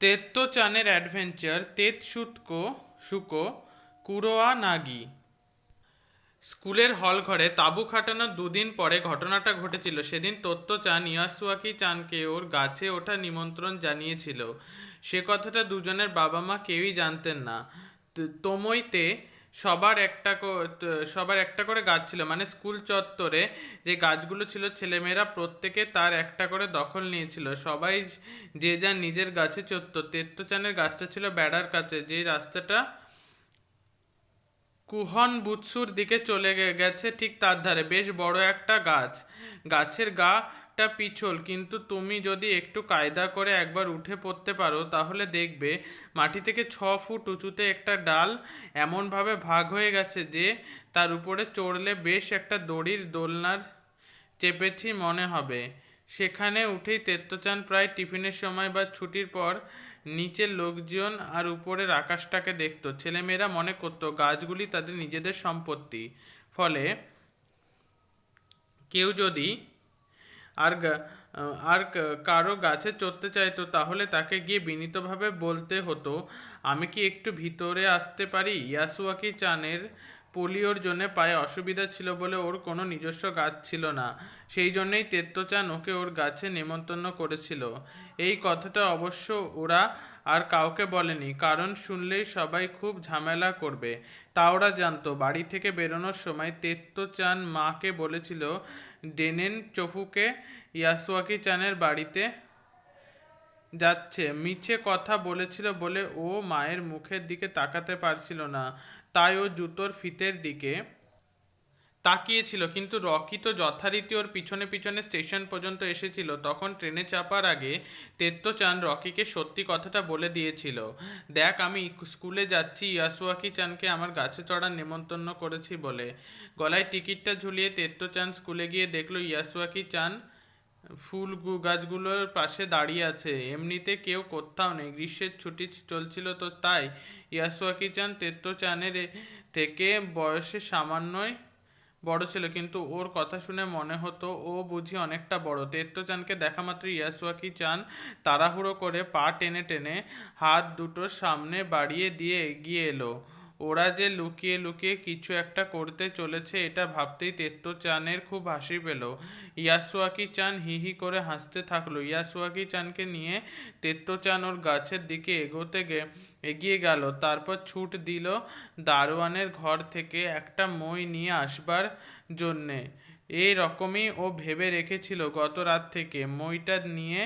তেত্তো চানের adventure তেত সুতকো সুকো কুরোয়া, নাগি। স্কুলের হল ঘরে তাঁবু খাটানোর দুদিন পরে ঘটনাটা ঘটেছিল। সেদিন তত্ত্ব চান ইয়াসুয়াকি চানকে ওর গাছে ওঠা নিমন্ত্রণ জানিয়েছিল। সে কথাটা দুজনের বাবা মা কেউই জানতেন না। তোমইতে সবার একটা সবার একটা করে গাছ ছিল। মানে স্কুল চত্বরে যে গাছগুলো ছিল, ছেলেমেয়েরা প্রত্যেকে তার একটা করে দখল নিয়েছিল। সবাই যে যার নিজের গাছে চড়ত। তেত্তচানের গাছটা ছিল বেড়ার কাছে। যে রাস্তাটা কুহন বুৎসুর দিকে চলে গেছে ঠিক তার ধারে। বেশ বড় একটা গাছ। গাছের গাটা পিছল, কিন্তু তুমি যদি একটু কায়দা করে একবার উঠে পড়তে পারো, তাহলে দেখবে মাটি থেকে ছ ফুট উঁচুতে একটা ডাল এমনভাবে ভাগ হয়ে গেছে যে তার উপরে চড়লে বেশ একটা দড়ির দোলনার চেপেছি মনে হবে। সেখানে উঠেই তেত্তচান প্রায় টিফিনের সময় বা ছুটির পর নিচের লোকজন আর উপরের আকাশটাকে দেখতো। ছেলেমেয়েরা মনে করতো, গাছগুলি তাদের নিজেদের সম্পত্তি। ফলে কেউ যদি আর আর কারও গাছে চড়তে চাইতো, তাহলে তাকে গিয়ে বিনীতভাবে বলতে হতো, আমি কি একটু ভিতরে আসতে পারি? ইয়াসুয়াকি চানের পোলিওর জন্য পায়ে অসুবিধা ছিল বলে ওর কোনো নিজস্ব গাছ ছিল না। সেই জন্যই তেত্তচান ওকে ওর গাছে নেমন্তন্ন করেছিল। এই কথাটা অবশ্য ওরা আর কাউকে বলেনি, কারণ শুনলেই সবাই খুব ঝামেলা করবে। তা ওরা জানতো। বাড়ি থেকে বেরোনোর সময় তেত্তচান মাকে বলেছিল, ডেনেন চফুকে ইয়াসুয়াকি চানের বাড়িতে যাচ্ছে। মিছে কথা বলেছিল বলে ও মায়ের মুখের দিকে তাকাতে পারছিল না। তাই ও জুতোর ফিতের দিকে তাকিয়েছিল, কিন্তু রকি তো যথারীতি ওর পিছনে পিছনে স্টেশন পর্যন্ত এসেছিল। তখন ট্রেনে চাপার আগে তেত্তচান রকিকে সত্যি কথাটা বলে দিয়েছিল, দেখ, আমি স্কুলে যাচ্ছি ইয়াসুয়াকি চানকে আমার গাছে চড়ার নেমন্তন্ন করেছি বলে। গলায় টিকিটটা ঝুলিয়ে তেত্তচান স্কুলে গিয়ে দেখল ইয়াসুয়াকি চান ফুল গাছগুলোর পাশে দাঁড়িয়ে আছে। এমনিতে কেউ কোথাও নেই। গ্রীষ্মের ছুটি চলছিল তো তাই ইয়াসুয়াকি চান তেত্তো চানের থেকে বয়সে সামান্যই বড় ছিল। কিন্তু ওর কথা শুনে মনে হতো ও বুঝি অনেকটা বড়। তেত্তো চানকে দেখা মাত্র ইয়াসুয়াকি চান তাড়াহুড়ো করে পা টেনে টেনে হাত দুটো সামনে বাড়িয়ে দিয়ে এগিয়ে এলো। ওরা যে লুকিয়ে লুকিয়ে কিছু একটা করতে চলেছে, এটা ভাবতেই তেত্তো চানের খুব হাসি পেল। ইয়াসুয়াকি চান হি হি করে হাসতে থাকল। ইয়াসুয়াকি চানকে নিয়ে তেত্তো চান ওর গাছের দিকে এগোতে গে এগিয়ে গেল। তারপর ছুট দিল দারোয়ানের ঘর থেকে একটা মই নিয়ে আসবার জন্যে। এই রকমই ও ভেবে রেখেছিল গত রাত থেকে। মইটা নিয়ে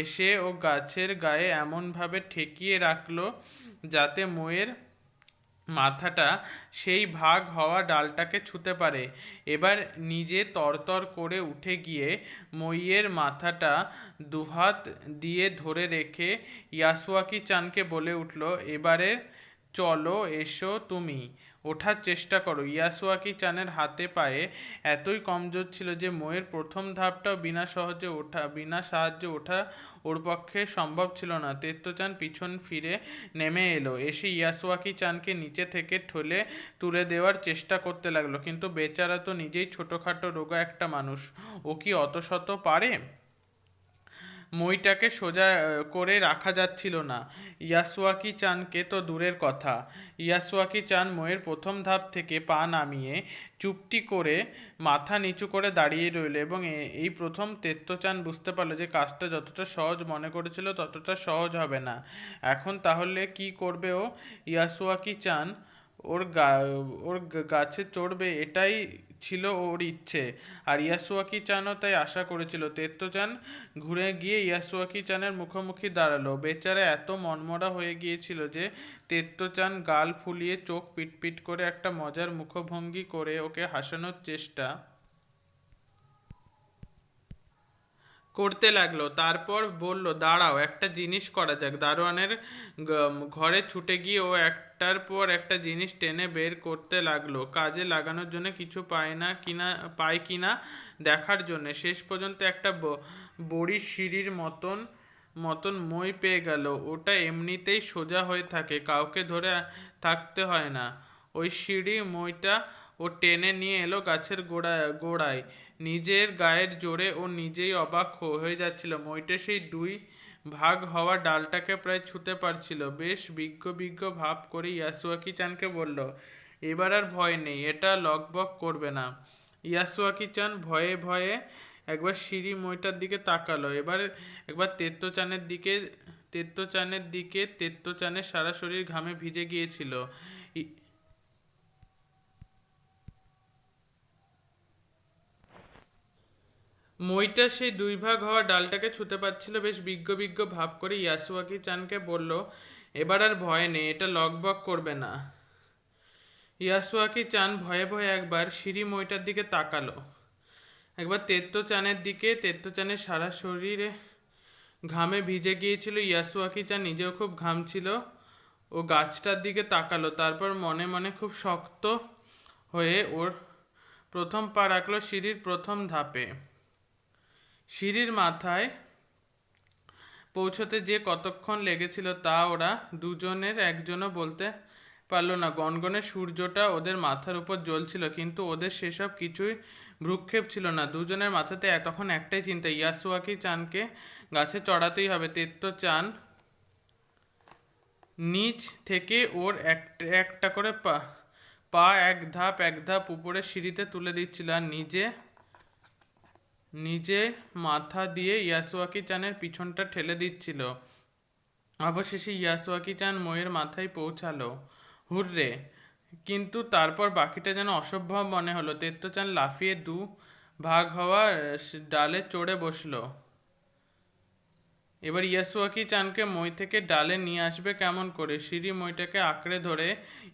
এসে ও গাছের গায়ে এমনভাবে ঠেকিয়ে রাখল যাতে মইয়ের মাথাটা সেই ভাগ হওয়া ডালটাকে ছুঁতে পারে। এবার নিজে তরতর করে উঠে গিয়ে মইয়ের মাথাটা দুহাত দিয়ে ধরে রেখে ইয়াসুয়াকি চানকে বলে উঠল, এবারে চলো, এসো তুমি। ওঠার চেষ্টা করো। ইয়াসুয়াকি চানের হাতে পায়ে এতই কমজোর ছিল যে ময়ের প্রথম ধাপটাও বিনা সহজে ওঠা, বিনা সাহায্যে ওঠা ওর পক্ষে সম্ভব ছিল না। তেত্তচান পিছন ফিরে নেমে এলো। এসে ইয়াসুয়াকি চানকে নিচে থেকে ঠলে তুলে দেওয়ার চেষ্টা করতে লাগল। কিন্তু বেচারা তো নিজেই ছোটোখাটো রোগা একটা মানুষ। ও কি অত শত পারে? মইটাকে সোজা করে রাখা যাচ্ছিল না। ইয়াসুয়াকি চানকে তো দূরের কথা। ইয়াসুয়াকি চান মইয়ের প্রথম ধাপ থেকে পা নামিয়ে চুপটি করে মাথা নিচু করে দাঁড়িয়ে রইল এবং এই প্রথম তেত্তচান বুঝতে পারল যে কাজটা যতটা সহজ মনে করেছিল ততটা সহজ হবে না। এখন তাহলে কি করবে ও? ইয়াসুয়াকি চান ওর গা, ওর গাছে চড়বে, এটাই ছিল ওর ইচ্ছে। আর ইয়াসুয়াকি চানও তাই আশা করেছিল। তেত্তচান ঘুরে গিয়ে ইয়াসুয়াকি চানের মুখোমুখি দাঁড়াল। বেচারা এত মনমরা হয়ে গিয়েছিল যে তেত্তচান গাল ফুলিয়ে চোখ পিটপিট করে একটা মজার মুখভঙ্গি করে ওকে হাসানোর চেষ্টা করতে লাগল। তারপর বলল, দাঁড়াও, একটা জিনিস করা যাক। দারোয়ানের ঘরে ছুটে গিয়ে ও একটার পর একটা জিনিস টেনে বের করতে লাগল। কাজে লাগানোর জন্য কিছু পায় না কিনা, পায় কিনা দেখার জন্য। শেষ পর্যন্ত একটা ব- বড়ি সিঁড়ির মতন মতন মই পেয়ে গেল। ওটা এমনিতেই সোজা হয়ে থাকে, কাউকে ধরে থাকতে হয় না। ওই সিঁড়ি মইটা ও টেনে নিয়ে এলো গাছের গোড়ায় গোড়ায়। নিজের গায়ের জোরে ও নিজেই অবাক হয়ে যাচ্ছিল। মইটা সেই দুই ভাগ হওয়া ডালটাকে প্রায় ছুতে পারছিল। বেশ বিজ্ঞ বিজ্ঞ ভাব করে ইয়াসুয়াকি চানকে বলল, এবার আর ভয় নেই, এটা লকবক করবে না। ইয়াসুয়াকি চান ভয়ে ভয়ে একবার সিঁড়ি মইটার দিকে তাকালো। এবার একবার তেত্ত চানের দিকে, তেত্তচানের দিকে তেত্তচানের সারা শরীর ঘামে ভিজে গিয়েছিল। মইটা সেই দুই ভাগ হওয়া ডালটাকে ছুতে পারছিল, বেশ বিজ্ঞ বিজ্ঞ ভাব করে ইয়াসুয়াকি চানকে বলল, এবার আর ভয় নেই, এটা লকবক করবে না। ইয়াসুয়াকি চান ভয়ে ভয়ে একবার সিঁড়ি মইটার দিকে তাকালো। একবার তেত্তো চানের দিকে তেত্তো চানের সারা শরীরে ঘামে ভিজে গিয়েছিল ইয়াসুয়াকি চান, নিজেও খুব ঘামছিল ও গাছটার দিকে তাকালো, তারপর মনে মনে খুব শক্ত হয়ে ওর প্রথম পা রাখল সিঁড়ির প্রথম ধাপে। সিঁড়ির মাথায় পৌঁছতে যে কতক্ষণ লেগেছিল তা ওরা দুজনের একজনও বলতে পারল না। গনগনে সূর্যটা ওদের মাথার উপর জ্বলছিল, কিন্তু ওদের সেসব কিছুই ভ্রুক্ষেপ ছিল না। দুজনের মাথাতে তখন একটাই চিন্তা, ইয়াসুয়াকি চানকে গাছে চড়াতেই হবে। তেত্তো চান নিচ থেকে ওর একটা করে পা পা এক ধাপ এক ধাপ উপরে সিঁড়িতে তুলে দিচ্ছিল আর নিজে নিজে মাথা দিয়ে ইয়াসুয়াকি চানের পিছনটা ঠেলে দিচ্ছিল। অবশেষে ইয়াসুয়াকি চান ময়ের মাথায় পৌঁছালো। হুররে, কিন্তু তারপর বাকিটা যেন অসভ্য মনে হলো। তেত্ত চান লাফিয়ে দু ভাগ হওয়া ডালে চড়ে বসল। এবার ইয়াসুয়াকি চানকে মই থেকে ডালে নিয়ে আসবে কেমন করে? সিঁড়ি মইটাকে আঁকড়ে ধরে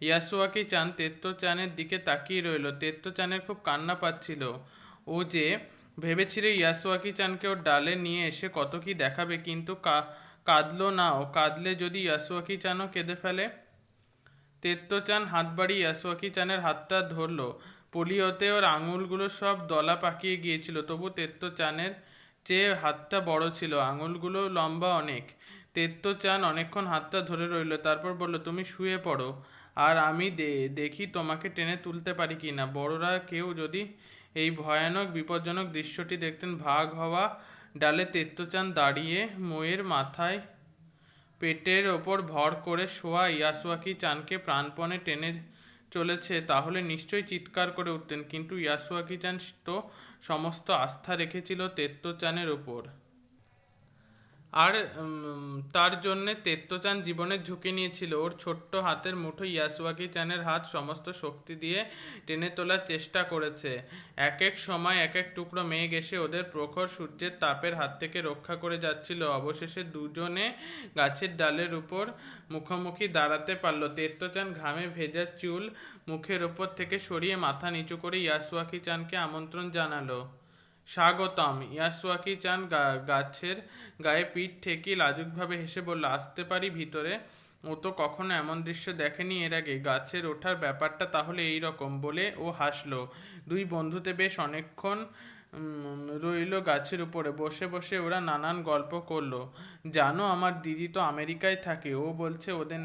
ইয়াসুয়াকি চান তেত্ত চানের দিকে তাকিয়ে রইল। তেত্ত চানের খুব কান্না পাচ্ছিল। ও যে ভেবেছিল ইয়াসুয়াকি চানকে ওর ডালে নিয়ে এসে কত কি দেখাবে, কিন্তু কাঁদলো না ও কাঁদলে যদি ইয়াসুয়াকি চানও কেঁদে ফেলে? তেত্তো চান হাত বাড়িয়ে ইয়াসুয়াকি চানের হাতটা ধরলো। পোলিওতে ওর আঙুলগুলো সব দলা পাকিয়ে গিয়েছিল, তবু তেত্তো চানের চেয়ে হাতটা বড় ছিল, আঙুলগুলো লম্বা অনেক। তেত্তো চান অনেকক্ষণ হাতটা ধরে রইল, তারপর বলল, তুমি শুয়ে পড়ো, আর আমি দেখি তোমাকে টেনে তুলতে পারি কি না বড়রা কেউ যদি এই ভয়ানক, বিপজ্জনক দৃশ্যটি দেখতেন ভাগ হওয়া ডালে তেত্তচান দাঁড়িয়ে ময়ের মাথায় পেটের ওপর ভর করে শোয়া ইয়াসুয়াকি চানকে প্রাণপণে টেনে চলেছে, তাহলে নিশ্চয়ই চিৎকার করে উঠতেন। কিন্তু ইয়াসুয়াকি চান তো সমস্ত আস্থা রেখেছিল তেত্তচানের ওপর। আর তার জন্যে তেত্তোচান জীবনের ঝুঁকি নিয়েছিল। ওর ছোট্ট হাতের মুঠো ইয়াসুয়াকি চানের হাত সমস্ত শক্তি দিয়ে টেনে তোলার চেষ্টা করেছে। এক এক সময় এক এক টুকরো মেঘ এসে ওদের প্রখর সূর্যের তাপের হাত থেকে রক্ষা করে যাচ্ছিল। অবশেষে দুজনে গাছের ডালের উপর মুখোমুখি দাঁড়াতে পারল। তেত্তোচান ঘামে ভেজা চুল মুখের ওপর থেকে সরিয়ে মাথা নিচু করে ইয়াসুয়াকি চানকে আমন্ত্রণ জানালো। স্বাগতম। ইয়াসুয়াকি চান গাছের গায়ে পিঠ ঠেকিয়ে লাজুকভাবে হেসে বলল, আসতে পারি ভিতরে? ও তো কখনো এমন দৃশ্য দেখেনি এর আগে। গাছের ওঠার ব্যাপারটা তাহলে এই রকম বলে ও হাসলো। দুই বন্ধুতে বেশ অনেকক্ষণ রইল গাছের উপরে। বসে বসে ওরা নানান গল্প করল। জানো, আমার দিদি তো আমেরিকায় থাকে। ও বলছে, ওদের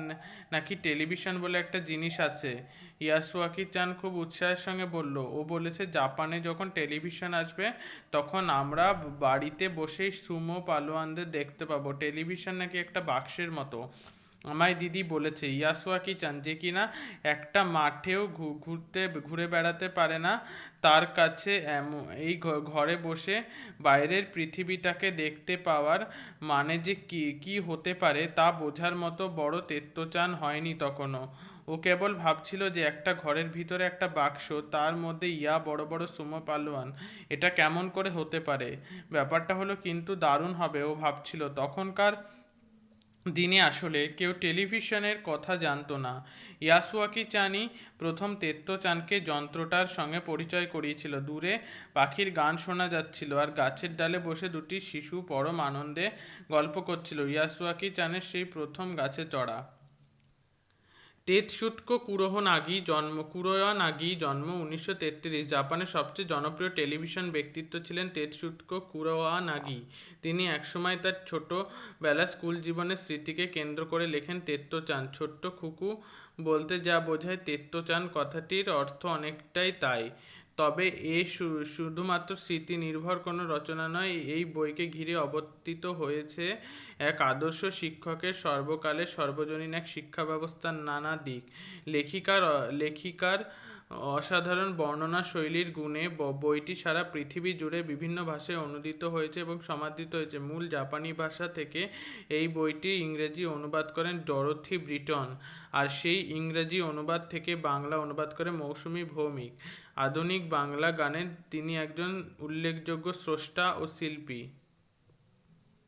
নাকি টেলিভিশন বলে একটা জিনিস আছে। ইয়াসুয়াকি চান খুব উৎসাহের সঙ্গে বলল, ও বলেছে, জাপানে যখন টেলিভিশন আসবে, তখন আমরা বাড়িতে বসেই সুমো পালোয়ানদের দেখতে পাবো। টেলিভিশন নাকি একটা বাক্সের মতো। আমায় দিদি বলেছে ইয়াসুয়াকি চান যে কিনা একটা মাঠেও ঘুরতে, ঘুরে বেড়াতে পারে না। তার কাছে এই ঘরে বসে বাইরের পৃথিবীটাকে দেখতে পাওয়ার মানে যে কি কি হতে পারে তা বোঝার মতো বড় তেত্তচান হয়নি তখনও ও কেবল ভাবছিল যে একটা ঘরের ভিতরে একটা বাক্স, তার মধ্যে ইয়া বড় বড় সুমো পালোয়ান, এটা কেমন করে হতে পারে? ব্যাপারটা হলো কিন্তু দারুণ হবে, ও ভাবছিল। তখনকার দিনে আসলে কেউ টেলিভিশনের কথা জানতো না। ইয়াসুয়াকি চানি প্রথম তেত্তচানকে যন্ত্রটার সঙ্গে পরিচয় করিয়েছিল। দূরে পাখির গান শোনা যাচ্ছিল আর গাছের ডালে বসে দুটি শিশু পরম আনন্দে গল্প করছিল। ইয়াসুয়াকি চানের সেই প্রথম গাছে চড়া। তেতসুৎকো কুরোহ নাগি জন্ম কুরোয়া নাগি জন্ম উনিশশো তেত্রিশ। জাপানের সবচেয়ে জনপ্রিয় টেলিভিশন ব্যক্তিত্ব ছিলেন তেতসুৎকো কুরোয়া নাগি তিনি একসময় তার ছোটবেলা স্কুল জীবনের স্মৃতিকে কেন্দ্র করে লেখেন তেত্তচান। ছোট্ট খুকু বলতে যা বোঝায়, তেত্তচান কথাটির অর্থ অনেকটাই তাই। তবে এ শুধুমাত্র স্মৃতি নির্ভর কোনো রচনা নয়, এই বইকে ঘিরে অবস্থিত হয়েছে এক আদর্শ শিক্ষকের সর্বকালের সর্বজনীন এক শিক্ষা ব্যবস্থার নানা দিক। লেখিকার লেখিকার অসাধারণ বর্ণনা শৈলীর গুণে বইটি সারা পৃথিবী জুড়ে বিভিন্ন ভাষায় অনুদিত হয়েছে এবং সমাদৃত হয়েছে। মূল জাপানি ভাষা থেকে এই বইটি ইংরেজি অনুবাদ করেন ডরোথি ব্রিটন আর সেই ইংরেজি অনুবাদ থেকে বাংলা অনুবাদ করে মৌসুমী ভৌমিক। আধুনিক বাংলা গানের তিনি একজন উল্লেখযোগ্য স্রষ্টা ও শিল্পী।